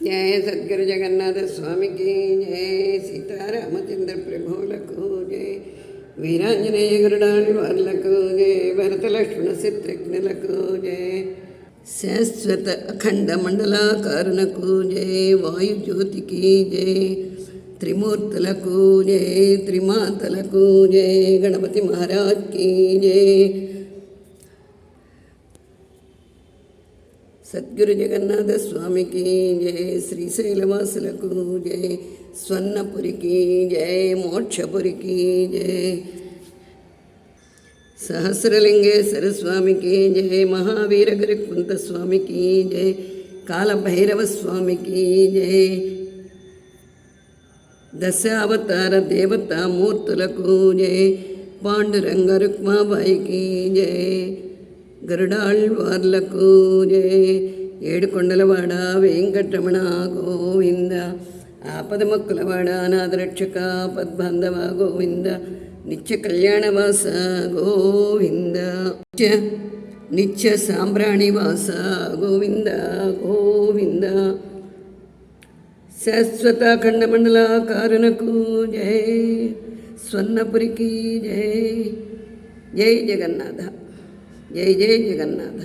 జయ సద్గురు జగన్నాథ స్వామికి జయ సీతారామచంద్ర ప్రభువులకు జయ వీరాంజనేయ గురుడాని వాళ్ళకు జయ భరత లక్ష్మణ శత్రుఘ్నులకు జయ శాశ్వత అఖండ మండలాకారునకు జయ వాయుజ్యోతికి జయ త్రిమూర్తులకు జయ త్రిమాతలకు జయ గణపతి మహారాజ్కి జయ సద్గురు జగన్నాథ స్వామికి జయ శ్రీశైలవాసులకు జయ స్వర్ణపురికి జయ మోక్షపురికి జయ సహస్రలింగేశ్వర స్వామికి జయ మహావీర గరికుంత స్వామికి జయ కాలభైరవ స్వామికి జయ దశావతార దేవతామూర్తులకు దేవతా మూర్తులకు జయ పాండురంగ రుక్మాబాయికి జయ గరుడాళ్వార్లకు జయ ఏడుకొండలవాడ వెంకటరమణ గోవింద. ఆపద మొక్కలవాడ నాదరక్షక పద్బాంధవ గోవింద. నిత్య కళ్యాణవాస గోవింద. నిత్య నిత్య సాంబ్రాణివాస గోవింద గోవింద. శాశ్వత ఖండమండల ఖండమండలాకారునకు జై. స్వర్ణపురికి జై. జై జగన్నాథ. జై జై జగన్నాథ